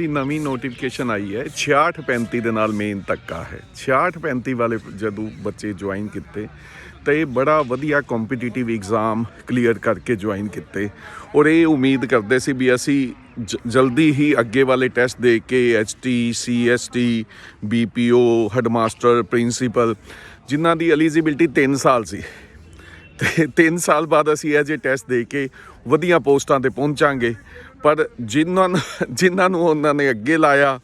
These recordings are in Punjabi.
ਦੀ ਨਵੀਂ ਨੋਟੀਫਿਕੇਸ਼ਨ ਆਈ ਹੈ। 6635 ਦੇ ਨਾਲ ਮੇਨ ਤੱਕਾ ਹੈ। 6635 ਵਾਲੇ ਜਦੋਂ ਬੱਚੇ ਜੁਆਇਨ ਕੀਤੇ, ਤਾਂ ਇਹ ਬੜਾ ਵਧੀਆ ਕੰਪੀਟੀਟਿਵ ਐਗਜ਼ਾਮ ਕਲੀਅਰ ਕਰਕੇ ਜੁਆਇਨ ਕੀਤੇ। ਔਰ ਇਹ ਉਮੀਦ ਕਰਦੇ ਸੀ ਵੀ ਅਸੀਂ ਜ- ਜਲਦੀ ਹੀ ਅੱਗੇ ਵਾਲੇ ਟੈਸਟ ਦੇ ਕੇ HT CST BPO headmaster principal ਜਿਨ੍ਹਾਂ ਦੀ ਐਲੀਜੀਬਿਲਟੀ 3 ਸਾਲ ਸੀ। ਤੇ 3 ਸਾਲ ਬਾਅਦ ਅਸੀਂ ਇਹ ਜੇ ਟੈਸਟ ਦੇ ਕੇ ਵਧੀਆ ਪੋਸਟਾਂ ਤੇ ਪਹੁੰਚਾਂਗੇ ਪਰ ਜਿਨ੍ਹਾਂ ਜਿਨ੍ਹਾਂ ਨੂੰ ਉਹਨਾਂ ਨੇ ਅੱਗੇ ਲਾਇਆ,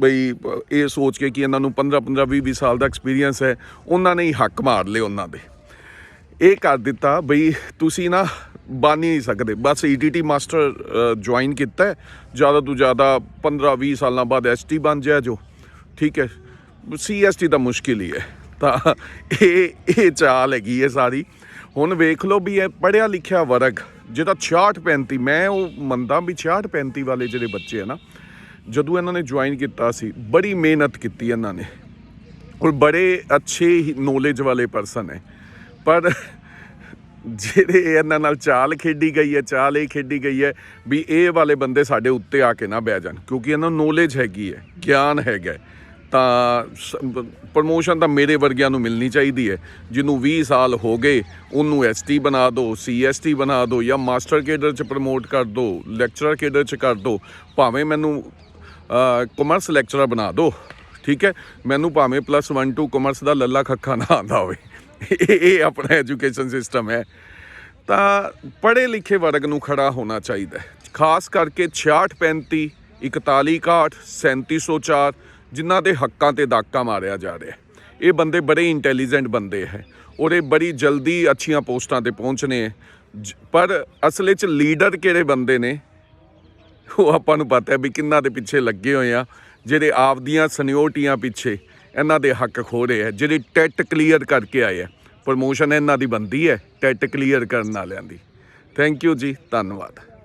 ਬਈ, ਇਹ ਸੋਚ ਕੇ ਕਿ ਇਹਨਾਂ ਨੂੰ 15 15 20 20 ਸਾਲ ਦਾ ਐਕਸਪੀਰੀਅੰਸ ਹੈ, ਉਹਨਾਂ ਨੇ ਹੀ ਹੱਕ ਮਾਰ ਲਏ ਉਹਨਾਂ ਦੇ। ਇਹ ਕਰ ਦਿੱਤਾ, ਬਈ, ਤੁਸੀਂ ਨਾ ਬਣ ਹੀ ਨਹੀਂ ਸਕਦੇ। ਬਸ ਈਟੀਟੀ ਮਾਸਟਰ ਜੁਆਇਨ ਕੀਤਾ ਜ਼ਿਆਦਾ ਤੋਂ ਜ਼ਿਆਦਾ 15 20 ਸਾਲਾਂ ਬਾਅਦ ਐਸਟੀ ਬਣ ਜਾਇਆ ਜੋ। ਠੀਕ ਹੈ। ਸੀਐਸਟੀ ਤਾਂ ਮੁਸ਼ਕਿਲ ਹੀ ਹੈ। ਤਾਂ ਇਹ ਇਹ ਚਾਲ ਹੈਗੀ ਹੈ ਸਾਰੀ। ਹੁਣ ਵੇਖ ਲਓ ਵੀ ਇਹ ਪੜਿਆ ਲਿਖਿਆ ਵਰਗ, ਜਿਹਦਾ 66 35 ਮੈਂ ਉਹ ਮੰਨਦਾ ਵੀ 66 35 ਵਾਲੇ ਜਿਹੜੇ ਬੱਚੇ ਆ ਨਾ, ਜਦੋਂ ਇਹਨਾਂ ਨੇ ਜੁਆਇਨ ਕੀਤਾ ਸੀ, ਬੜੀ ਮਿਹਨਤ ਕੀਤੀ ਇਹਨਾਂ ਨੇ। ਔਰ ਬੜੇ ਅੱਛੇ ਨੋਲੇਜ ਵਾਲੇ ਪਰਸਨ ਹੈ ਪਰ ਜਿਹੜੇ ਇਹਨਾਂ ਨਾਲ ਚਾਲ ਖੇਡੀ ਗਈ ਹੈ, ਚਾਲ ਇਹ ਖੇਡੀ ਗਈ ਹੈ ਵੀ ਇਹ ਵਾਲੇ ਬੰਦੇ ਸਾਡੇ ਉੱਤੇ ਆ ਕੇ ਨਾ ਬਹਿ ਜਾਣ, ਕਿਉਂਕਿ ਇਹਨਾਂ ਨੂੰ ਨੋਲੇਜ ਹੈਗੀ ਹੈ, ਗਿਆਨ ਹੈਗਾ ਤਾਂ ਪ੍ਰਮੋਸ਼ਨ ਤਾਂ ਮੇਰੇ ਵਰਗਿਆਂ ਨੂੰ ਮਿਲਣੀ ਚਾਹੀਦੀ ਹੈ। ਜਿਹਨੂੰ 20 ਸਾਲ ਹੋ ਗਏ, ਉਹਨੂੰ ਐਸਟੀ ਬਣਾ ਦਿਓ ਸੀਐਸਟੀ ਬਣਾ ਦਿਓ ਜਾਂ ਮਾਸਟਰ ਕੇਡਰ ਚ ਪ੍ਰਮੋਟ ਕਰ ਦਿਓ ਲੈਕਚਰਰ ਕੇਡਰ ਚ ਕਰ ਦਿਓ ਭਾਵੇਂ ਮੈਨੂੰ ਕਮਰਸ ਲੈਕਚਰਰ ਬਣਾ ਦਿਓ ਠੀਕ ਹੈ? ਮੈਨੂੰ ਭਾਵੇਂ ਪਲੱਸ 1 2 ਕਮਰਸ ਦਾ ਲੱਲਾ ਖੱਖਾ ਨਾ ਆਉਂਦਾ ਹੋਵੇ। ਇਹ ਇਹ ਆਪਣਾ ਐਜੂਕੇਸ਼ਨ ਸਿਸਟਮ ਹੈ। ਤਾਂ ਪੜ੍ਹੇ ਲਿਖੇ ਵਰਗ ਨੂੰ ਖੜਾ ਹੋਣਾ ਚਾਹੀਦਾ ਹੈ। ਖਾਸ ਕਰਕੇ 66 35 41 61 3704 ਜਿਨ੍ਹਾਂ ਦੇ ਹੱਕਾਂ ਤੇ ਦਾਕਾ ਮਾਰਿਆ ਜਾ ਰਿਹਾ ਇਹ ਬੰਦੇ ਬੜੇ ਇੰਟੈਲੀਜੈਂਟ ਬੰਦੇ ਹੈ। ਔਰ ਇਹ ਬੜੀ ਜਲਦੀ ਅੱਛੀਆਂ ਪੋਸਟਾਂ ਤੇ ਪਹੁੰਚਨੇ ਹੈ। ਜ- ਪਰ ਅਸਲੇ 'ਚ ਲੀਡਰ ਕਿਹੜੇ ਬੰਦੇ ਨੇ? ਉਹ ਆਪਾਂ ਨੂੰ ਪਤਾ ਹੈ ਵੀ ਕਿੰਨਾ ਦੇ ਪਿੱਛੇ ਲੱਗੇ ਹੋਏ ਆ, ਜਿਹੜੇ ਆਪਦੀਆਂ ਸਨਿਓਰਟੀਆਂ ਪਿੱਛੇ ਇਹਨਾਂ ਦੇ ਹੱਕ ਖੋ ਰਹੇ ਆ ਜਿਹੜੇ ਟੈਟ ਕਲੀਅਰ ਕਰਕੇ ਆਏ ਆ ਪ੍ਰਮੋਸ਼ਨ ਇਹਨਾਂ ਦੀ ਬੰਦੀ ਹੈ, ਟੈਟ ਕਲੀਅਰ ਕਰਨ ਵਾਲਿਆਂ ਦੀ। ਥੈਂਕ ਯੂ ਜੀ, ਧੰਨਵਾਦ।